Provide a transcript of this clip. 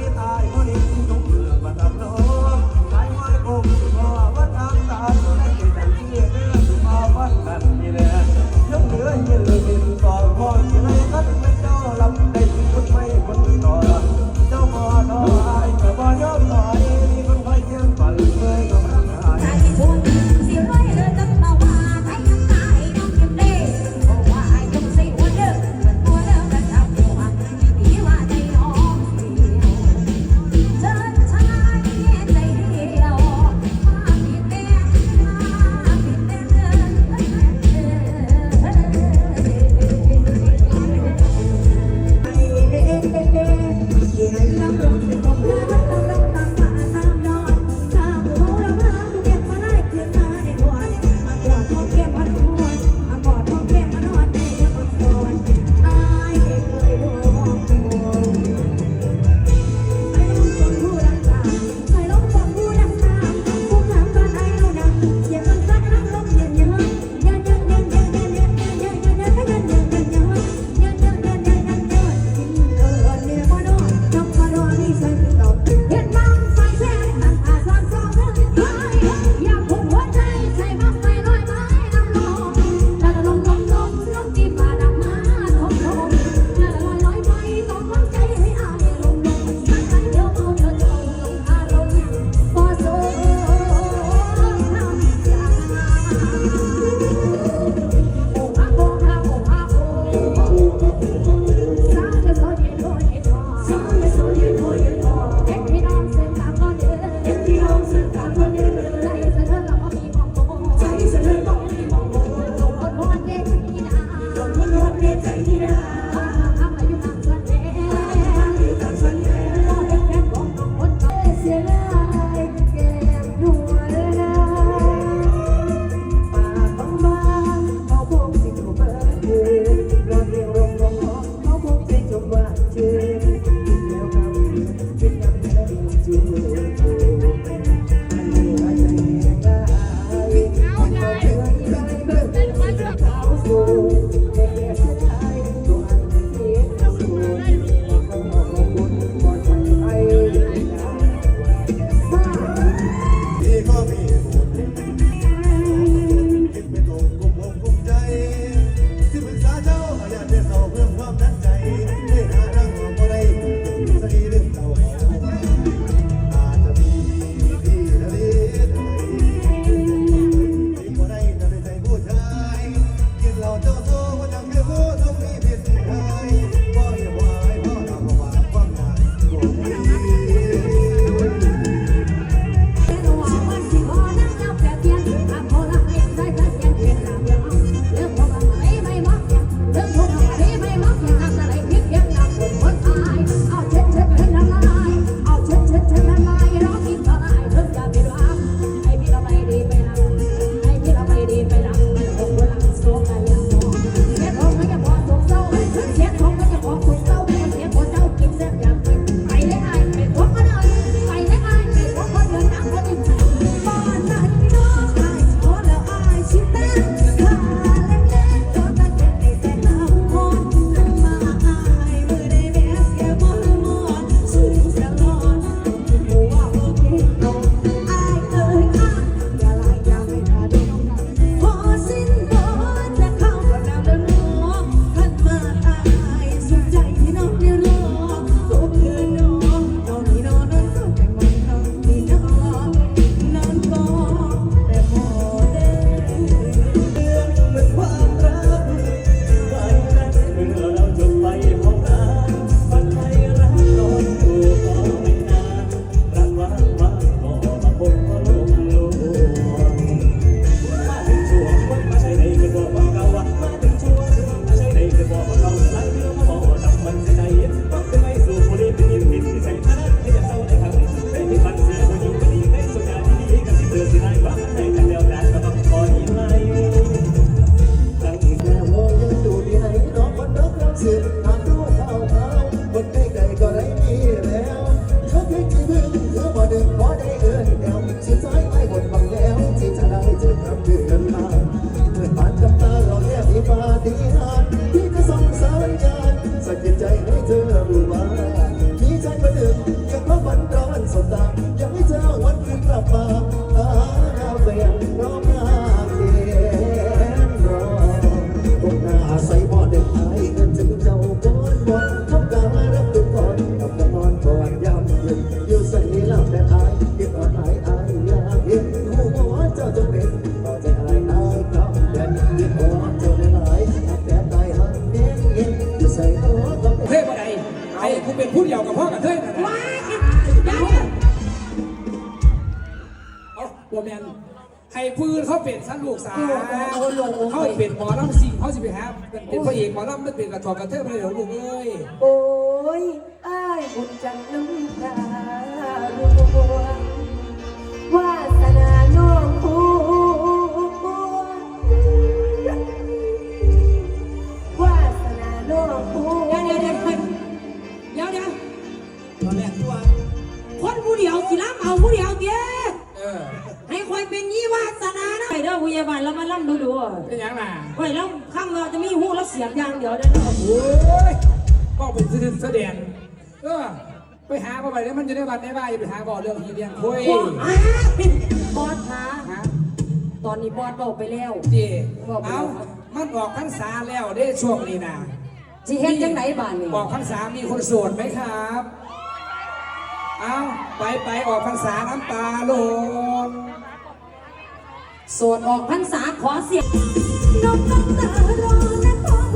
มีต Yeah. เป็นผู้เดียวกับพ่อกับเธอนะว้ายอย่าเอาบัวแมนให้พื้นเขาเป็นสันลูกสาวโอ้โหเขาเป็นหมอลำสิงเขาสิไปหาเป็นเป็นพระเอกหมอลำมันเป็นกระถอกกระเทยไปเดี๋ยลูกเอ้ยโอ้ยอ้ายบุญจังน้ำตาร่วงวาสนา เสียงอย่างเดียวเด้อเนาะโอ้ยก็เป็นสื่อแสดงเออไปหาบ่ไปแล้วมันจะได้บัตรได้บ้าอย่าไปหาบ่เรื่องฮีเรียงคุยอ้าบอสคะฮะตอนนี้บอสบอกไปแล้วจีเอามันออกพรรษาแล้วได้ช่วงนี้นะสิเฮ็ดจังไหนบ้านนี่ออกพรรษามีคนโสดไหมครับเอาไปไปออกพรรษาน้ำตาโลนโสดออกพรรษาขอเสียง น้องน้ำตารอนะพ่อ